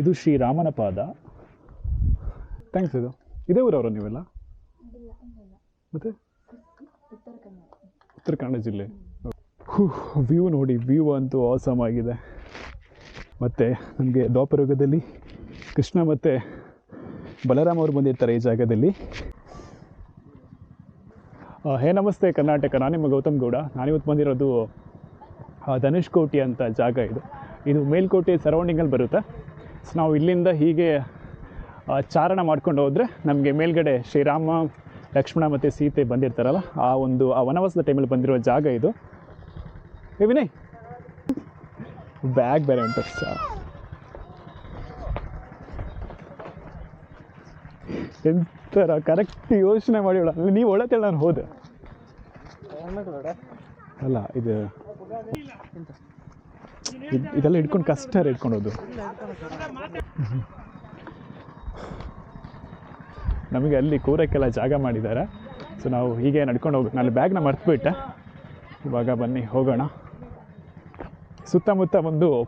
ಇದು ಶ್ರೀರಾಮನ ಪಾದ. ಥ್ಯಾಂಕ್ಸ್ ಇದು. ಇದೇ ಊರವರು ನೀವೆಲ್ಲ? ಮತ್ತೆ? ಉತ್ತರ ಕನ್ನಡ. ಜಿಲ್ಲೆ. ವ್ಯೂ ನೋಡಿ ವ್ಯೂ ಅಂತೂ ಆಸಮ್ ಆಗಿದೆ. ಮತ್ತು ನಮಗೆ ದ್ವಾಪರಯುಗದಲ್ಲಿ ಕೃಷ್ಣ ಮತ್ತು ಬಲರಾಮ್ ಅವರು ಬಂದಿರ್ತಾರೆ ಈ ಜಾಗದಲ್ಲಿ. ಹೇ ನಮಸ್ತೆ ಕರ್ನಾಟಕ ನಾನು ನಿಮ್ಮ ಗೌತಮ್ ಗೌಡ. ನಾನಿವತ್ತು ಬಂದಿರೋದು ಧನುಷ್ಕೋಟಿ ಅಂತ ಜಾಗ ಇದು. ಇದು ಮೇಲ್ಕೋಟೆ ಸರೌಂಡಿಂಗಲ್ಲಿ ಬರುತ್ತೆ? ನಾವು ಇಲ್ಲಿಂದ ಹೀಗೆ ಚಾರಣ ಮಾಡ್ಕೊಂಡು ಹೋದರೆ ನಮಗೆ ಮೇಲ್ಗಡೆ ಶ್ರೀರಾಮ, ಲಕ್ಷ್ಮಣ ಮತ್ತು ಸೀತೆ ಬಂದಿರ್ತಾರಲ್ಲ, ಆ ಒಂದು ಆ ವನವಾಸದ ಟೈಮಲ್ಲಿ ಬಂದಿರೋ ಜಾಗ ಇದು. ವಿನಯ್! ಬ್ಯಾಗ್ ಬೇರೆ ಉಂಟು. ಸರ್ ಕರೆಕ್ಟ್ ಯೋಚನೆ ಮಾಡಿ ಅಲ್ಲಿ ನೀವು ಒಳತೇಳಿ ನಾನು ಹೋದೆ. ಅಲ್ಲ, ಇದ್- ಇದೆಲ್ಲ ಹಿಡ್ಕೊಂಡು ಕಷ್ಟ ಹಿಡ್ಕೊಂಡೋದು ನಮಗೆ ಅಲ್ಲಿ ಕೂರಕ್ಕೆಲ್ಲ ಜಾಗ ಮಾಡಿದ್ದಾರೆ. ಸೊ ನಾವು ಹೀಗೆ ನಡ್ಕೊಂಡು ಹೋಗಿ ನಾನು ಬ್ಯಾಗ್ನ ಮರ್ತುಬಿಟ್ಟೆ. ಇವಾಗ ಬನ್ನಿ, ಹೋಗೋಣ. ಸುತ್ತಮುತ್ತ ಒಂದು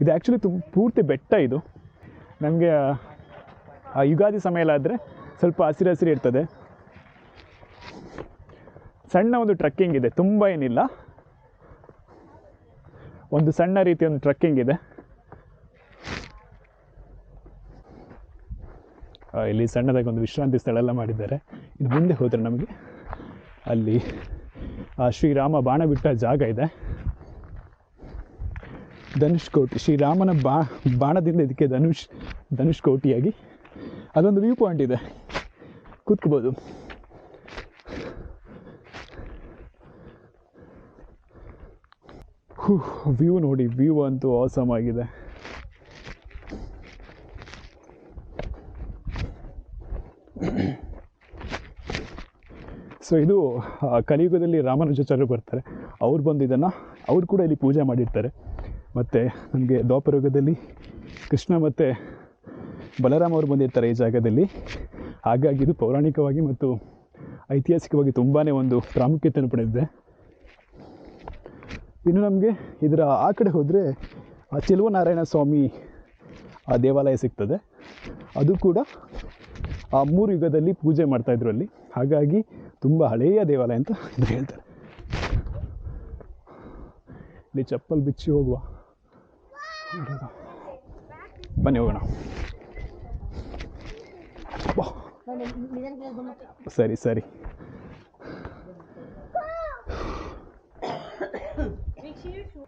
ಇದು ಆ್ಯಕ್ಚುಲಿ ತುಂಬ ಪೂರ್ತಿ ಬೆಟ್ಟ ಇದು. ನಮಗೆ, ಆ, ಯುಗಾದಿ ಸಮಯ ಎಲ್ಲ ಆದರೆ ಸ್ವಲ್ಪ ಹಸಿರು ಹಸಿರು ಇರ್ತದೆ. ಸಣ್ಣ ಒಂದು ಟ್ರಕ್ಕಿಂಗ್ ಇದೆ. ತುಂಬ ಏನಿಲ್ಲ. ಒಂದು ಸಣ್ಣ ರೀತಿಯ ಒಂದು ಟ್ರಕ್ಕಿಂಗ್ ಇದೆ. ಇಲ್ಲಿ ಸಣ್ಣದಾಗಿ ಒಂದು ವಿಶ್ರಾಂತಿ ಸ್ಥಳ ಎಲ್ಲ ಮಾಡಿದ್ದಾರೆ. ಇದು ಮುಂದೆ ಹೋದರೆ ನಮಗೆ ಅಲ್ಲಿ ಶ್ರೀರಾಮ ಬಾಣ ಬಿಟ್ಟ ಜಾಗ ಇದೆ. ಧನುಷ್ಕೋಟಿ ಶ್ರೀರಾಮನ ಬಾ, ಬಾಣದಿಂದ ಇದಕ್ಕೆ ಧನುಷ್ ಧನುಷ್ಕೋಟಿಯಾಗಿ ಅದೊಂದು ವ್ಯೂ ಪಾಯಿಂಟ್ ಇದೆ. ಕೂತ್ಕೋಬೋದು. ವ್ಯೂ ನೋಡಿ ವ್ಯೂ ಅಂತೂ ಆಸಮ್ ಆಗಿದೆ. ಸೊ ಇದು ಕಲಿಯುಗದಲ್ಲಿ ರಾಮಾನುಜಾಚಾರ್ಯರು ಬರ್ತಾರೆ. ಅವ್ರು ಬಂದು ಇದನ್ನು, ಅವ್ರು ಕೂಡ ಇಲ್ಲಿ ಪೂಜೆ ಮಾಡಿರ್ತಾರೆ. ಮತ್ತು ನಮಗೆ ದ್ವಾಪರಯುಗದಲ್ಲಿ ಕೃಷ್ಣ ಮತ್ತು ಬಲರಾಮ ಅವರು ಬಂದಿರ್ತಾರೆ ಈ ಜಾಗದಲ್ಲಿ. ಹಾಗಾಗಿ ಇದು ಪೌರಾಣಿಕವಾಗಿ ಮತ್ತು ಐತಿಹಾಸಿಕವಾಗಿ ತುಂಬಾ ಒಂದು ಪ್ರಾಮುಖ್ಯತೆಯನ್ನು ಪಡೆದಿದೆ. ಇನ್ನು ನಮಗೆ ಇದರ ಆ ಕಡೆ ಹೋದರೆ ಚೆಲುವನಾರಾಯಣ ಸ್ವಾಮಿ ಆ ದೇವಾಲಯ ಸಿಗ್ತದೆ. ಅದು ಕೂಡ ಆ ಮೂರು ಯುಗದಲ್ಲಿ ಪೂಜೆ ಮಾಡ್ತಾಯಿದ್ರು ಅಲ್ಲಿ. ಹಾಗಾಗಿ ತುಂಬ ಹಳೆಯ ದೇವಾಲಯ ಅಂತ ಇದು ಹೇಳ್ತಾರೆ. ಇಲ್ಲಿ ಚಪ್ಪಲ್ ಬಿಚ್ಚಿ ಹೋಗುವ. ಬನ್ನಿ ಹೋಗೋಣ. ಸರಿ ಸರಿ.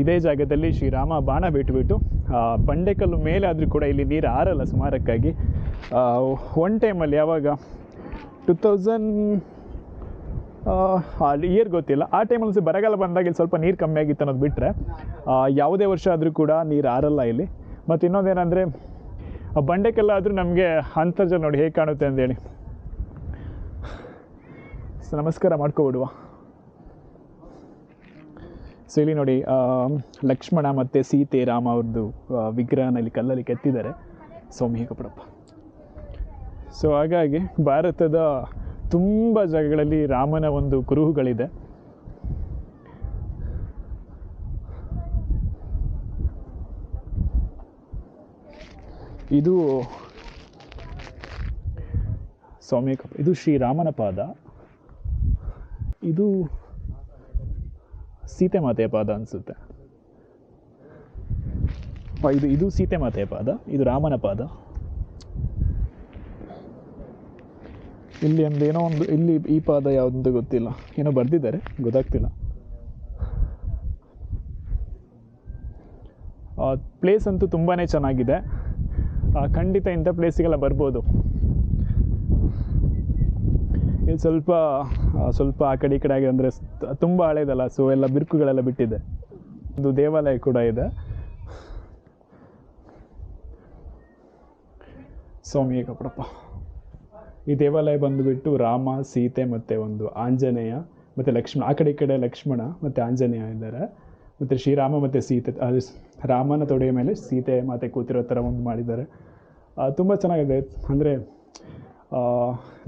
ಇದೇ ಜಾಗದಲ್ಲಿ ಶ್ರೀರಾಮ ಬಾಣ ಬಿಟ್ಬಿಟ್ಟು ಬಂಡೆಕಲ್ಲು ಮೇಲೆ ಆದರೂ ಕೂಡ ಇಲ್ಲಿ ನೀರು ಆರಲ್ಲ ಸುಮಾರಕ್ಕಾಗಿ. ಒನ್ ಟೈಮಲ್ಲಿ ಯಾವಾಗ? ಟು ತೌಸಂಡ್ ಇಯರ್ ಗೊತ್ತಿಲ್ಲ. ಆ ಟೈಮಲ್ಲಿ ಬರಗಾಲ ಬಂದಾಗ ಇಲ್ಲಿ ಸ್ವಲ್ಪ ನೀರು ಕಮ್ಮಿ ಆಗಿತ್ತು ಅನ್ನೋದು ಬಿಟ್ಟರೆ ಯಾವುದೇ ವರ್ಷ ಆದರೂ ಕೂಡ ನೀರು ಆರಲ್ಲ ಇಲ್ಲಿ. ಮತ್ತು ಇನ್ನೊಂದೇನೆಂದರೆ ಬಂಡೆಕಲ್ಲಾದರೂ ನಮಗೆ ಅಂತರ್ಜಲ ನೋಡಿ ಹೇಗೆ ಕಾಣುತ್ತೆ ಅಂತೇಳಿ ನಮಸ್ಕಾರ ಮಾಡ್ಕೊಬಿಡುವ. ಸೊ ಇಲ್ಲಿ ನೋಡಿ ಲಕ್ಷ್ಮಣ ಮತ್ತು ಸೀತೆ ರಾಮ ಅವ್ರದ್ದು ವಿಗ್ರಹನ ಇಲ್ಲಿ ಕಲ್ಲಲ್ಲಿ ಕೆತ್ತಿದ್ದಾರೆ. ಸೌಮ್ಯ ಕಪಡಪ್ಪ ಸೊ ಹಾಗಾಗಿ ಭಾರತದ ತುಂಬ ಜಾಗಗಳಲ್ಲಿ ರಾಮನ ಒಂದು ಕುರುಹುಗಳಿದೆ. ಇದು ಸ್ವಾಮಿ, ಇದು ಶ್ರೀರಾಮನ ಪಾದ. ಇದು ಸೀತೆ ಮಾತೆಯ ಪಾದ ಅನಿಸುತ್ತೆ. ಇದು ಇದು ಸೀತೆ ಮಾತೆಯ ಪಾದ, ಇದು ರಾಮನ ಪಾದ. ಇಲ್ಲಿ ಒಂದು ಏನೋ ಒಂದು, ಇಲ್ಲಿ ಈ ಪಾದ ಯಾವುದಂತ ಗೊತ್ತಿಲ್ಲ. ಏನೋ ಬರೆದಿದ್ದಾರೆ, ಗೊತ್ತಾಗ್ತಿಲ್ಲ. ಪ್ಲೇಸ್ ಅಂತೂ ತುಂಬಾ ಚೆನ್ನಾಗಿದೆ. ಖಂಡಿತ ಇಂಥ ಪ್ಲೇಸಿಗೆಲ್ಲ ಬರ್ಬೋದು. ಇದು ಸ್ವಲ್ಪ ಸ್ವಲ್ಪ ಆ ಕಡೆ ಈ ಕಡೆ ಆಗಿದೆ ಅಂದರೆ ತುಂಬ ಹಳೇದಲ್ಲ ಸೊ ಎಲ್ಲ ಬಿರುಕುಗಳೆಲ್ಲ ಬಿಟ್ಟಿದೆ. ಒಂದು ದೇವಾಲಯ ಕೂಡ ಇದೆ. ಸ್ವಾಮಿ ಕಪ್ಪಡಪ್ಪ ಈ ದೇವಾಲಯ ಬಂದುಬಿಟ್ಟು ರಾಮ, ಸೀತೆ ಮತ್ತು ಒಂದು ಆಂಜನೇಯ ಮತ್ತು ಲಕ್ಷ್ಮಣ ಆ ಕಡೆ ಈ ಕಡೆ ಲಕ್ಷ್ಮಣ ಮತ್ತು ಆಂಜನೇಯ ಇದ್ದಾರೆ. ಮತ್ತು ಶ್ರೀರಾಮ ಮತ್ತು ಸೀತೆ, ಅದು ರಾಮನ ತೊಡೆಯ ಮೇಲೆ ಸೀತೆ ಮಾತೆ ಕೂತಿರೋ ಥರ ಒಂದು ಮಾಡಿದ್ದಾರೆ. ತುಂಬ ಚೆನ್ನಾಗಿದೆ. ಅಂದರೆ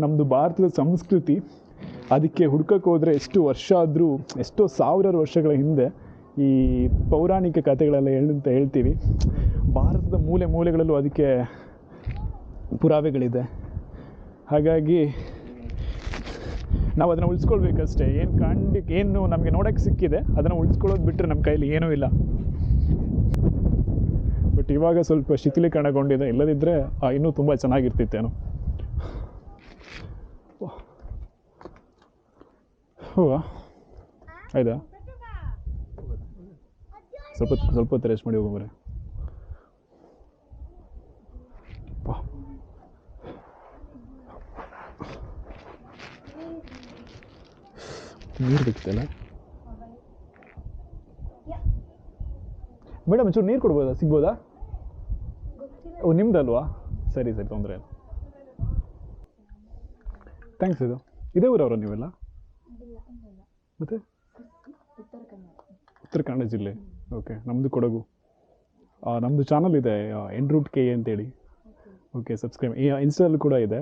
ನಮ್ಮದು ಭಾರತದ ಸಂಸ್ಕೃತಿ ಅದಕ್ಕೆ ಹುಡ್ಕಕ್ಕೆ ಹೋದರೆ ಎಷ್ಟು ವರ್ಷ ಆದರೂ, ಎಷ್ಟೋ ಸಾವಿರಾರು ವರ್ಷಗಳ ಹಿಂದೆ ಈ ಪೌರಾಣಿಕ ಕಥೆಗಳೆಲ್ಲ ಹೇಳಂತ ಹೇಳ್ತೀವಿ. ಭಾರತದ ಮೂಲೆ ಮೂಲೆಗಳಲ್ಲೂ ಅದಕ್ಕೆ ಪುರಾವೆಗಳಿದೆ. ಹಾಗಾಗಿ ನಾವು ಅದನ್ನು ಉಳಿಸ್ಕೊಳ್ಬೇಕಷ್ಟೇ. ಏನು ಕಂಡು ಏನು ನಮಗೆ ನೋಡೋಕ್ಕೆ ಸಿಕ್ಕಿದೆ, ಅದನ್ನು ಉಳಿಸ್ಕೊಳ್ಳೋದು ಬಿಟ್ಟರೆ ನಮ್ಮ ಕೈಯಲ್ಲಿ ಏನೂ ಇಲ್ಲ. ಬಟ್ ಇವಾಗ ಸ್ವಲ್ಪ ಶಿಥಿಲೀಕರಣಗೊಂಡಿದೆ. ಇಲ್ಲದಿದ್ದರೆ ಇನ್ನೂ ತುಂಬ ಚೆನ್ನಾಗಿರ್ತಿತ್ತೇನೋ. ಹೌದಾ ಆಯ್ತಾ ಸ್ವಲ್ಪ ಸ್ವಲ್ಪ ಹೊತ್ತು ರೆಸ್ಟ್ ಮಾಡಿ ಹೋಗೋಬರೇ ನೀರು ಬೇಕಿತ್ತಲ್ಲ ಮೇಡಮ್, ಒಂಚೂರು ನೀರು ಕೊಡ್ಬೋದಾ? ಸಿಗ್ಬೋದಾ? ಓ ನಿಮ್ದಲ್ವಾ ಸರಿ ಸರಿ, ತೊಂದರೆ ಥ್ಯಾಂಕ್ಸ್ ಇದು. ಇದೇ ಊರವರು ನೀವೆಲ್ಲ? ಮತ್ತೆ? ಉತ್ತರ ಕನ್ನಡ. ಜಿಲ್ಲೆ? ಓಕೆ ನಮ್ಮದು ಕೊಡಗು. ಆ, ನಮ್ಮದು ಚಾನಲ್ ಇದೆ ಎನ್ ರೂಟ್ ಕೆ ಅಂತೇಳಿ. ಓಕೆ ಸಬ್ಸ್ಕ್ರೈಬ್ ಇನ್ಸ್ಟಾಲ್ ಕೂಡ ಇದೆ.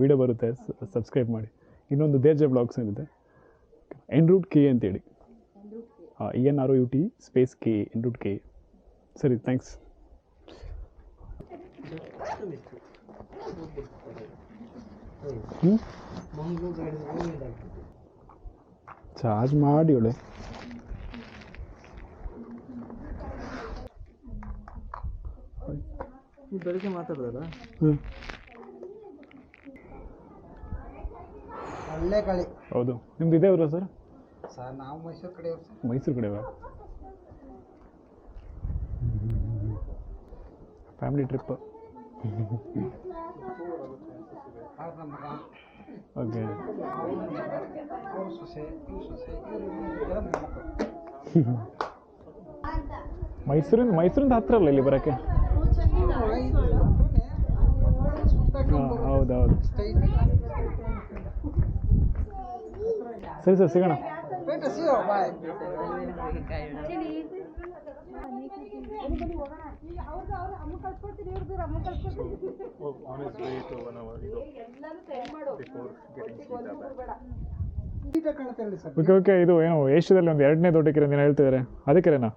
ವಿಡಿಯೋ ಬರುತ್ತೆ ಸಬ್ಸ್ಕ್ರೈಬ್ ಮಾಡಿ. ಇನ್ನೊಂದು ದೇಜ ಬ್ಲಾಗ್ಸ್ ಏನಿದೆ? ಎನ್ ರೂಟ್ ಕೆ ಅಂತೇಳಿ. E N R O U T space K en route K ಸರಿ ಥ್ಯಾಂಕ್ಸ್ ಹ್ಞೂ ಚಾರ್ಜ್ ಮಾಡಿ ಇವಳೆ. ಬೆಳಿಗ್ಗೆ ಮಾತಾಡೋದಲ್ಲ? ಹ್ಞೂ ಒಳ್ಳೆ ಕಳಿ ಹೌದು. ನಿಮ್ದು ಇದೇ ಊರಾ ಸರ್? ಸರ್ ನಾವು ಮೈಸೂರು ಕಡೆ ಸರ್. ಮೈಸೂರು ಕಡೆ ಫ್ಯಾಮಿಲಿ ಟ್ರಿಪ್ ಅವ್ರು ಮೈಸೂರಿಂದ ಹತ್ರ ಅಲ್ಲ ಇಲ್ಲಿ ಬರಕ್ಕೆ? ಹೌದೌದು. ಸರಿ ಸರ್ ಎಲ್ಲ ಕಳ್ಸ್ಕೊಡ್ತೀನಿ ಅಲ್ಲ ಇಲ್ಲಿ ಬರೋಕ್ಕೆ ಹಾಂ ಹೌದು ಹೌದು ಸರಿ ಸರ್ ಸಿಗೋಣ ಬಾಯ್ ನೀಟಾಗಿ ಕಾಣುತ್ತೆ ಹೇಳಿ ಸರ್. ಓಕೆ ಓಕೆ ಇದು ಏನು ಏಷ್ಯಾದಲ್ಲಿ ಒಂದು ಎರಡನೇ ದೊಡ್ಡ ಕೆರೆ ಅಂತ ಹೇಳ್ತಿದ್ದಾರೆ. ಅದೇ ಕೆರೆನಾ?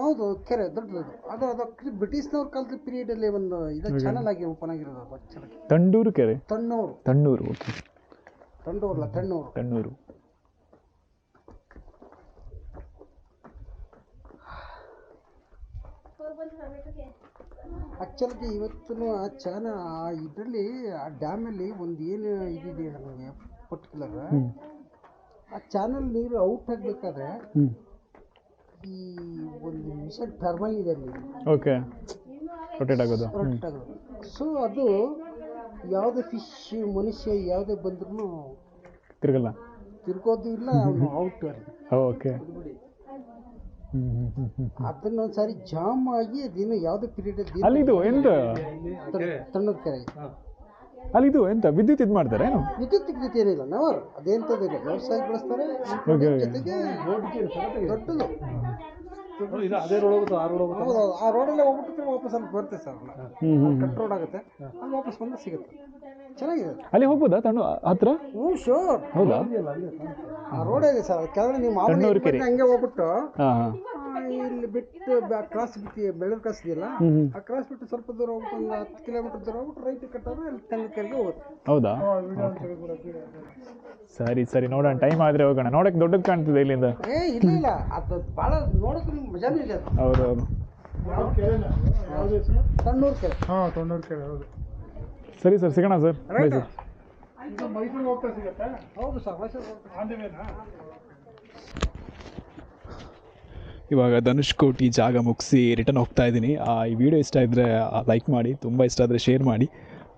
ಹೌದು ಕೆರೆ ದೊಡ್ಡದು ಅದು ಅದು ಬ್ರಿಟಿಷ್ನವ್ರ ಕಾಲದ ಪೀರಿಯಡ್ ಅಲ್ಲಿ ಒಂದು ಇದು ಚಾನಲ್ ಆಗಿ ಓಪನ್ ಆಗಿರೋದು ಅದು ಚೆನ್ನಾಗಿ ತಂಡೂರು ಕೆರೆ? ತಣ್ಣೂರು. ತಣ್ಣೂರು ಓಕೆ ತಂಡೂರಲ್ಲ ತಣ್ಣೂರು. ತಣ್ಣೂರು. ಆ್ಯಕ್ಚುಲಿಗೆ ಇವತ್ತು ಆ ಚಾನ ಆ ಇದರಲ್ಲಿ ಆ ಡ್ಯಾಮಲ್ಲಿ ಒಂದು ಏನು ಇದಿದೆ ನಮಗೆ ಪರ್ಟಿಕ್ಯುಲರ್. ಆ ಚಾನಲ್ ನೀರು ಔಟ್ ಆಗಬೇಕಾದ್ರೆ ಈ ಒಂದು ಮಿಷನ್ ಟರ್ಮಲ್ ಇದೆ ಅಲ್ಲಿ. ಓಕೆ. ರೊಟೇಟ್ ಆಗೋದು. ರೊಟೇಟ್ ಆಗೋದು. ಸೊ ಅದು ಯಾವುದೇ ಫಿಶ್ ಮನುಷ್ಯ ಯಾವುದೇ ಬಂದ್ರೂ ತಿರ್ಗಲ್ಲ. ತಿರ್ಗೋದು ಇಲ್ಲ ಅವನು ಔಟ್ ಓಕೆ. ಹ್ಞೂ ಹ್ಞೂ ಹ್ಞೂ ಹ್ಞೂ ಅದನ್ನ ಒಂದ್ಸಾರಿ ಜಾಮ್ ಆಗಿ ಅದೇನು ಯಾವ್ದು ಪೀರಿಯಡ್ ಅಲ್ಲಿ ಇದು ಎಂತ? ತಣ್ಣದ ಕೆರೆ. ಅಲ್ಲಿ ಇದು ಎಂತ? ವಿದ್ಯುತ್ ಇದು ಮಾಡ್ತಾರೆ ಏನು? ವಿದ್ಯುತ್ ವಿದ್ಯುತ್ ಏನಿಲ್ಲ. ನವರ್ ಅದೇಂತದಿಲ್ಲ ವ್ಯವಸಾಯ ಬಳಸ್ತಾರೆ. ಜೊತೆಗೆ ದೊಡ್ಡದು. ಅದೇ ರೋಡ್ ಹೋಗುತ್ತೆ ಆ ರೋಡ್ ಹೋಗುತ್ತೆ. ಆ ರೋಡಲ್ಲೇ ಹೋಗ್ಬಿಟ್ಟು ವಾಪಸ್ ಅಲ್ಲಿ ಬರುತ್ತೆ ಸರ್. ಕಟ್ ರೋಡ್ ಆಗುತ್ತೆ. ಅಲ್ಲಿ ವಾಪಸ್ ಬಂದು ಸಿಗುತ್ತೆ. ಚೆನ್ನಾಗಿದೆ. ಅಲ್ಲಿ ಹೋಗ್ಬೋದಾ? ತಣ್ಣು ಹತ್ರ? ಹ್ಞೂ ಶೋರ್ ಹೌದಾ? ಆ ರೋಡ್ ಇದೆ ಸರ್. ಕೆಳಗಡೆ ನೀವು ಮಾಮೂಲಿ ತಣ್ಣೂರು ಕೆರೆ. ಇದ್ಬಿಟ್ಟು ಹಂಗೆ ಹೋಗ್ಬಿಟ್ಟು ಹಾಂ ಹಾಂ. ಆ, ಇಲ್ಲಿ ಬಿಟ್ಟು ಕ್ರಾಸ್ ಬಿಟ್ಟು ಬೆಳ್ಳೂರು ಕ್ರಾಸ್ ಇದೆಯಲ್ಲ ಆ ಕ್ರಾಸ್ ಬಿಟ್ಟು ಸ್ವಲ್ಪ ದೂರ ಹೋಗ್ಬಿಟ್ಟು ಒಂದು ಹತ್ತು ಕಿಲೋಮೀಟರ್ ದೂರ ಹೋಗ್ಬಿಟ್ಟು ರೈಟ್ ಕಟ್ಟೋದು ಅಲ್ಲಿ ತಂಗ ಕೆಳಗೆ ಹೋಗುತ್ತೆ ಹೌದಾ? ಸರಿ ಸರಿ. ನೋಡೋಣ. ಟೈಮ್ ಆದರೆ ಹೋಗೋಣ. ನೋಡಕ್ಕೆ ದೊಡ್ಡದು ಕಾಣ್ತಿದೆ ಇಲ್ಲಿಂದ. ಏ ಇಲ್ಲ ಇಲ್ಲ. ಅದು ಭಾಳ ನೋಡೋಕೆ ನಿಮ್ಗೆ ಮಜಾ ಇದೆ. ಅದು? ತಣ್ಣೂರು ಕೆರೆ. ಹಾಂ ತೊಂಡೂರು ಕೆರೆ ಹೌದು. ಸರಿ ಸರ್ ಸಿಗೋಣ ಸರ್. Bye sir. ಇದು ಮೈಸೂರಿಗೆ ಹೋಗ್ತಾ ಸಿಗತ್ತಾ? ಹೌದು ಸರ್ ಮೈಸೂರು ಹೋಗ್ಬೇಕು. ಆಂದಿವೇನಾ ಇವಾಗ ಧನುಷ್ ಕೋಟಿ ಜಾಗ ಮುಗಿಸಿ ರಿಟರ್ನ್ ಹೋಗ್ತಾ ಇದ್ದೀನಿ. ಈ ವಿಡಿಯೋ ಇಷ್ಟ ಇದ್ದರೆ ಲೈಕ್ ಮಾಡಿ ತುಂಬ ಇಷ್ಟ ಆದರೆ ಶೇರ್ ಮಾಡಿ.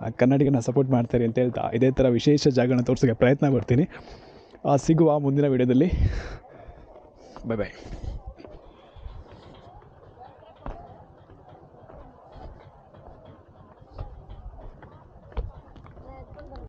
ಆ, ಕನ್ನಡಿಗನ ಸಪೋರ್ಟ್ ಮಾಡ್ತಾರೆ ಅಂತ ಹೇಳ್ತಾ ಇದೇ ಥರ ವಿಶೇಷ ಜಾಗನ ತೋರ್ಸೋಕ್ಕೆ ಪ್ರಯತ್ನ ಪಡ್ತೀನಿ. ಆ, ಸಿಗುವ ಮುಂದಿನ ವಿಡಿಯೋದಲ್ಲಿ ಬಾಯ್ ಬಾಯ್